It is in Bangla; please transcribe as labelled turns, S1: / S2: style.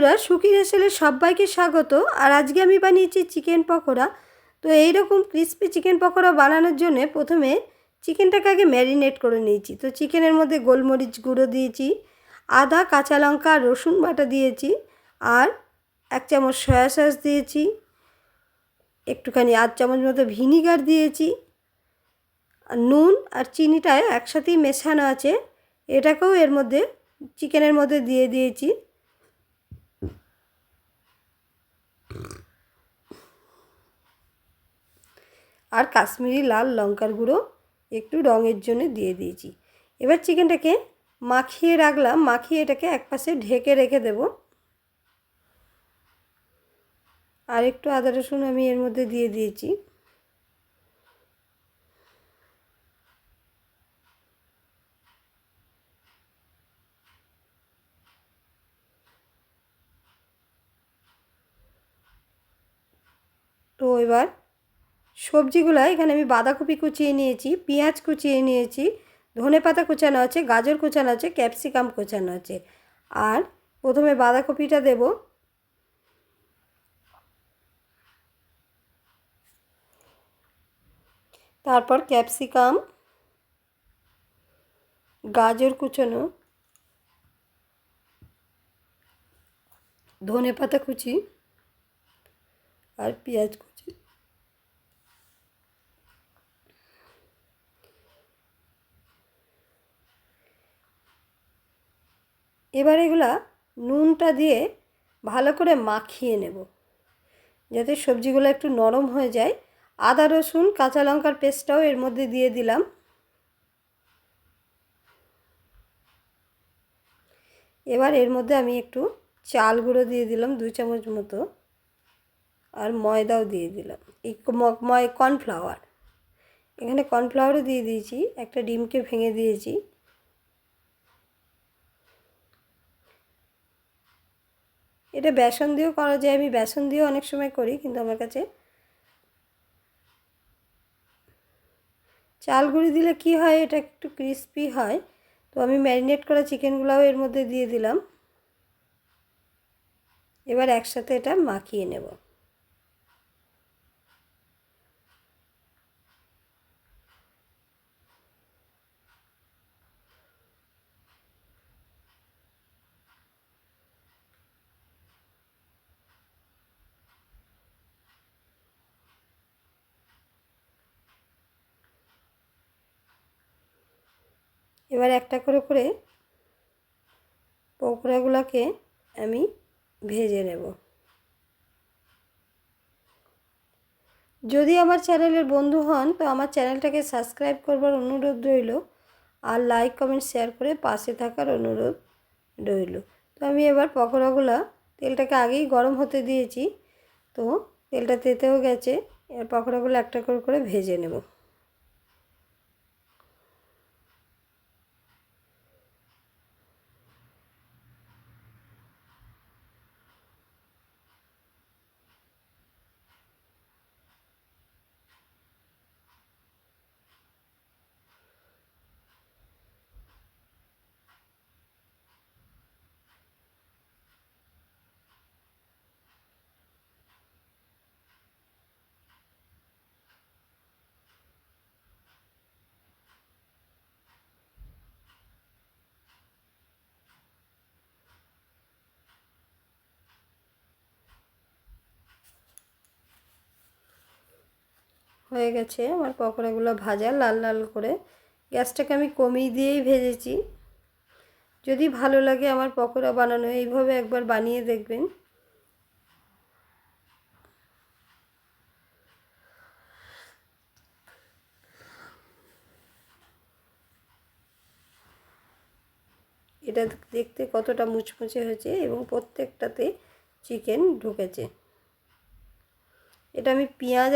S1: বন্ধুরা, সুখী হেসেলে সবাইকে স্বাগত। আর আজকে আমি বানিয়েছি চিকেন পকোড়া। তো এই রকম ক্রিস্পি চিকেন পকোড়া বানানোর জন্য প্রথমে চিকেনটাকে আগে ম্যারিনেট করে নিয়েছি। তো চিকেনের মধ্যে গোলমরিচ গুঁড়ো দিয়েছি, আদা, কাঁচা লঙ্কা, রসুন বাটা দিয়েছি, আর এক চামচ সয়া সস দিয়েছি, একটুখানি আধ চামচ মতো ভিনিগার দিয়েছি নুন আর চিনিটা একসাথেই মেশানো আছে। এটাকেও এর মধ্যে চিকেনের মধ্যে দিয়ে দিয়েছি। আর কাশ্মীরি লাল লঙ্কার গুঁড়ো একটু রঙের জন্য দিয়ে দিয়েছি। এবার চিকেনটাকে মাখিয়ে রাখলাম। মাখিয়ে এটাকে একপাশে ঢেকে রেখে দেব। আর একটু আদা রসুন আমি এর মধ্যে দিয়ে দিয়েছি। তো এবার সবজিগুলো এখানে আমি বাঁধাকপি কুচিয়ে নিয়েছি, পেঁয়াজ কুচিয়ে নিয়েছি, ধনে পাতা কুচানো আছে, গাজর কুচানো আছে, ক্যাপসিকাম কুচানো আছে। আর প্রথমে বাঁধাকপিটা দেব। তারপর ক্যাপসিকাম, গাজর কুচানো, ধনে পাতা কুচি আর পেঁয়াজ কুচি এবার এগুলা নুনটা দিয়ে ভালো করে মাখিয়ে নেব। যাতে সবজিগুলো একটু নরম হয়ে যায়। আদা, রসুন, কাঁচা লঙ্কার পেস্টটাও এর মধ্যে দিয়ে দিলাম। এবার এর মধ্যে আমি একটু চাল গুঁড়ো দিয়ে দিলাম দু চামচ মতো। আর ময়দাও দিয়ে দিলাম। এই ময়, কর্নফ্লাওয়ার। এখানে কর্নফ্লাওয়ারও দিয়ে দিয়েছি। একটা ডিমকে ভেঙে দিয়েছি। এটা বেসন দিয়েও করা যায়, আমি বেসন দিয়েও অনেক সময় করি, কিন্তু আমার কাছে চাল গুঁড়ি দিলে কি হয়, এটা একটু ক্রিস্পি হয়। তো আমি ম্যারিনেট করা চিকেনগুলোও এর মধ্যে দিয়ে দিলাম। এবার একসাথে এটা মাখিয়ে নেব। এবার একটা করে করে পকোড়াগুলোকে আমি ভেজে নেব। যদি আমার চ্যানেলের বন্ধু হন, তো আমার চ্যানেলটাকে সাবস্ক্রাইব করবার অনুরোধ রইল আর লাইক, কমেন্ট, শেয়ার করে পাশে থাকার অনুরোধ রইল। তো আমি এবার পকোড়াগুলো তেলটাকে আগেই গরম হতে দিয়েছি। তো তেলটা তেতেও গেছে, এবার পকোড়াগুলো একটা করে করে ভেজে নেব। হয়ে গেছে আমার পকোড়াগুলো ভাজা লাল লাল করে। গ্যাসটাকে আমি কমিয়ে দিয়েই ভেজেছি। যদি ভালো লাগে আমার পকোড়া বানানো, এইভাবে একবার বানিয়ে দেখবেন। এটা দেখতে কতটা মুচমুচে হয়েছে এবং প্রত্যেকটাতে চিকেন ঢুকেছে। এটা আমি পেঁয়াজ